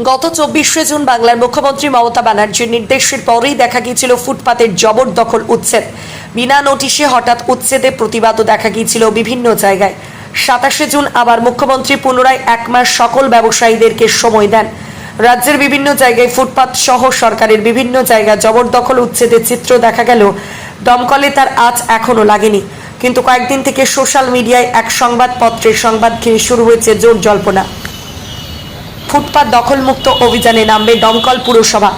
গত চব্বিশে জুন বাংলার মুখ্যমন্ত্রী মমতা ব্যানার্জির নির্দেশের পরেই দেখা গিয়েছিল ফুটপাতের জবরদখল উচ্ছেদ। বিনা নোটিশে হঠাৎ উচ্ছেদে প্রতিবাদও দেখা গিয়েছিল বিভিন্ন জায়গায়। সাতাশে জুন আবার মুখ্যমন্ত্রী পুনরায় এক মাস সকল ব্যবসায়ীদেরকে সময় দেন। রাজ্যের বিভিন্ন জায়গায় ফুটপাত সহ সরকারের বিভিন্ন জায়গায় জবরদখল উচ্ছেদের চিত্র দেখা গেল। দমকলে তার আজ এখনও লাগেনি। কিন্তু কয়েকদিন থেকে সোশ্যাল মিডিয়ায় এক সংবাদপত্রের সংবাদ ঘিরে শুরু হয়েছে জোর জল্পনা। ফুটপাত দখলমুক্ত অভিযানে নামবে দমকল পুরসভা।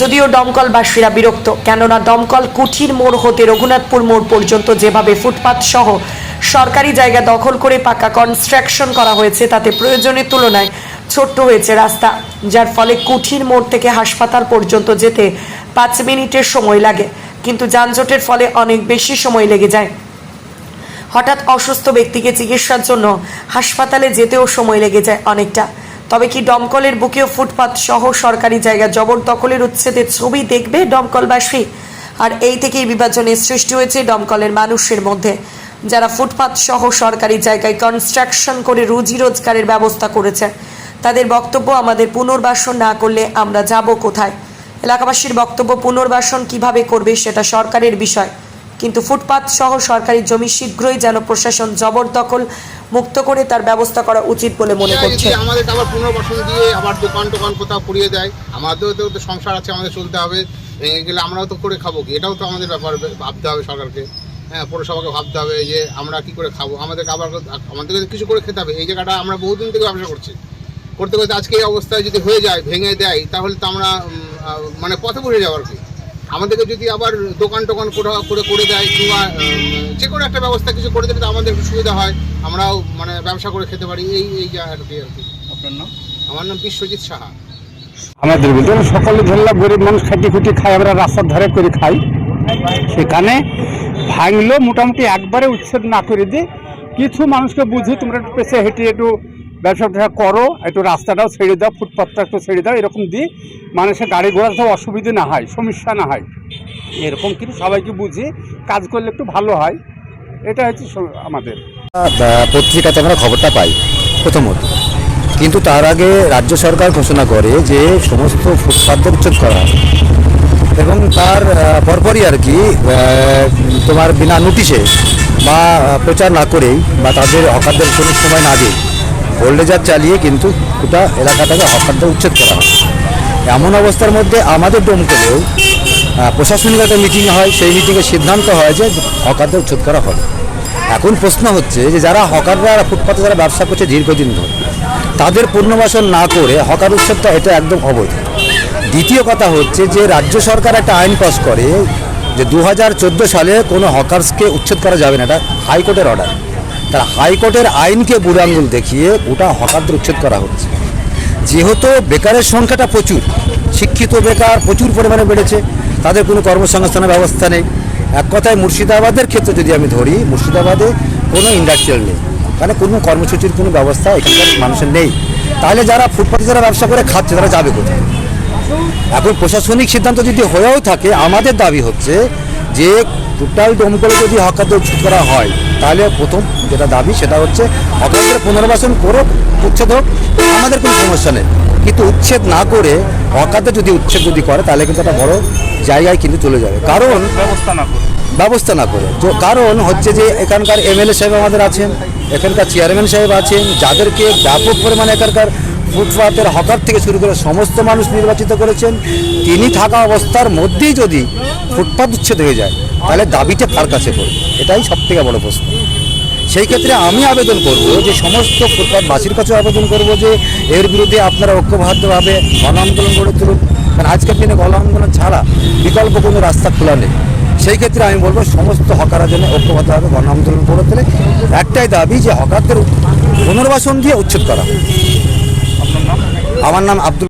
যদিও দমকলবাসীরা বিরক্ত, কেননা দমকল কুঠির মোড় হতে রঘুনাথপুর মোড় পর্যন্ত যেভাবে ফুটপাত সহ সরকারি জায়গা দখল করে পাকা কনস্ট্রাকশন করা হয়েছে, তাতে প্রয়োজনের তুলনায় ছোট্ট হয়েছে রাস্তা, যার ফলে কুঠির মোড় থেকে হাসপাতাল পর্যন্ত যেতে পাঁচ মিনিটের সময় লাগে, কিন্তু যানজটের ফলে অনেক বেশি সময় লেগে যায়। হঠাৎ অসুস্থ ব্যক্তিকে চিকিৎসার জন্য হাসপাতালে যেতেও সময় লেগে যায় অনেকটা। তবে কি দমকলের বুকেও ফুটপাত সহ সরকারি জায়গা জবরদখলের উচ্ছেদের ছবি দেখবে দমকলবাসী? আর এই থেকেই বিভাজনের সৃষ্টি হয়েছে দমকলের মানুষের মধ্যে, যারা ফুটপাত সহ সরকারি জায়গায় কনস্ট্রাকশন করে রুজি রোজগারের ব্যবস্থা করেছে। তাদের বক্তব্য আমাদের পুনর্বাসন না করলে আমরা যাব কোথায়? এলাকাবাসীর বক্তব্য পুনর্বাসন কীভাবে করবে সেটা সরকারের বিষয়। কিন্তু ফুটপাত সহ সরকারি জমি শীঘ্রই যেন প্রশাসন জবরদখল মুক্ত করে তার ব্যবস্থা করা উচিত বলে মনে করছে। যদি আমাদেরকে আবার পুনর্বাসন দিয়ে আবার দোকান টোকান কোথাও পুড়িয়ে দেয় আমাদেরও তো সংসার আছে আমাদের চলতে হবে। ভেঙে গেলে আমরাও তো করে খাব কি? এটাও তো আমাদের ব্যাপার ভাবতে হবে সরকারকে। হ্যাঁ পৌরসভাকে ভাবতে হবে যে আমরা কি করে খাব? আমাদেরকে আবার আমাদেরকে কিছু করে খেতে হবে। এই জায়গাটা আমরা বহুদিন থেকে ব্যবসা করছি। করতে করতে আজকে এই অবস্থায় যদি হয়ে যায় ভেঙে দেয় তাহলে তো আমরা মানে পথে বসে যাব আর কি। আমাদেরকে যদি আবার দোকান টোকান করে করে দেয় কিংবা যে কোনো একটা ব্যবস্থা কিছু করে দিলে তো আমাদের একটু সুবিধা হয়। আমরাও মানে ব্যবসা করে খেতে পারি। এই এই যা আর কি আর কি। আপনার নাম? আমার নাম বিশ্বজিৎ সাহা। আমাদের বলতে সকলে ধরলাম গরিব মানুষ খাটি খুটি খাই আমরা রাস্তার ধারে করে খাই। সেখানে ভাঙলো মোটামুটি একবারে উচ্ছেদ না করে দিই কিছু মানুষকে বুঝি তোমরা একটু পেছে হেঁটে একটু ব্যবসা ট্যাবসা করো, একটু রাস্তাটাও ছেড়ে দাও ফুটপাথটা একটু ছেড়ে দাও, এরকম দিই মানুষের গাড়ি ঘোড়া সব অসুবিধে না হয়, সমস্যা না হয়। এরকম কিন্তু সবাইকে বুঝি, কাজ করলে একটু ভালো হয়, এটা হচ্ছে আমাদের। পত্রিকাতে আমরা খবরটা পাই, প্রথমত। কিন্তু তার আগে রাজ্য সরকার ঘোষণা করে যে সমস্ত ফুটপাথ উচ্ছেদ করা এবং তার পরপরই আর কি তোমার বিনা নোটিশে বা প্রচার না করেই বা তাদের হকারদের কোনো সময় না দিয়ে হোল্ডেজার চালিয়ে কিন্তু গোটা এলাকাটাকে হকারদের উচ্ছেদ করা হয়। এমন অবস্থার মধ্যে আমাদের দমকলেও আহ, প্রশাসনিক একটা মিটিং হয় সেই মিটিংয়ে সিদ্ধান্ত হয় যে হকারদের উচ্ছেদ করা হবে। এখন প্রশ্ন হচ্ছে যে যারা হকাররা ফুটপাতে যারা ব্যবসা করছে দীর্ঘদিন ধরে তাদের পুনর্বাসন না করে হকার উচ্ছেদটা এটা একদম অবৈধ। দ্বিতীয় কথা হচ্ছে যে রাজ্য সরকার একটা আইন পাস করে যে দু হাজার চোদ্দ সালে কোনো হকার্সকে উচ্ছেদ করা যাবে না এটা হাইকোর্টের অর্ডার তার হাইকোর্টের আইনকে বুড়ো আঙুল দেখিয়ে ওটা হঠাৎ উচ্ছেদ করা হচ্ছে। যেহেতু বেকারের সংখ্যাটা প্রচুর, শিক্ষিত বেকার প্রচুর পরিমাণে বেড়েছে, তাদের কোনো কর্মসংস্থানের ব্যবস্থা নেই। এক কথায় মুর্শিদাবাদের ক্ষেত্রে যদি আমি ধরি, মুর্শিদাবাদে কোনো ইন্ডাস্ট্রিয়াল নেই মানে কোনো কর্মসূচির কোনো ব্যবস্থা এখানকার মানুষের নেই। তাহলে যারা ফুটপাতে যারা ব্যবসা করে খাচ্ছে, তারা যাবে কোথায়? এখন প্রশাসনিক সিদ্ধান্ত যদি হয়েও থাকে, আমাদের দাবি হচ্ছে যে টোটাল দমকলে যদি হকারদের করা হয় তাহলে প্রথম যেটা দাবি সেটা হচ্ছে হকারদের পুনর্বাসন করো উচ্ছেদ হোক আমাদের কোনো সমস্যা নেই। কিন্তু উচ্ছেদ না করে হকারদের যদি উচ্ছেদ যদি করে তাহলে কিন্তু একটা বড় জায়গায় কিন্তু চলে যাবে। কারণ ব্যবস্থা না করে। ব্যবস্থা না করে। তো কারণ হচ্ছে যে এখানকার এমএলএ সাহেব আমাদের আছেন এখানকার চেয়ারম্যান সাহেব আছেন যাদেরকে ব্যাপক পরিমাণে এখানকার ফুটপাতের হকার থেকে শুরু করে সমস্ত মানুষ নির্বাচিত করেছেন। তিনি থাকা অবস্থার মধ্যেই যদি ফুটপাত উচ্ছেদ হয়ে যায়, তাহলে দাবিটা কার কাছে করবে? এটাই সব থেকে বড় প্রশ্ন। সেই ক্ষেত্রে আমি আবেদন করব যে সমস্ত ফুটপাতবাসীর কাছে আবেদন করব যে এর বিরুদ্ধে আপনারা ঐক্যবদ্ধভাবে গণ আন্দোলন গড়ে তুলুন। কারণ আজকের দিনে গণ আন্দোলন ছাড়া বিকল্প কোনো রাস্তা খোলা নেই। সেই ক্ষেত্রে আমি বলব সমস্ত হকারের জন্য ঐক্যবদ্ধভাবে গণ আন্দোলন গড়ে তোলে। একটাই দাবি যে হকারদের পুনর্বাসন দিয়ে উচ্ছেদ করা। আমার নাম আব্দুল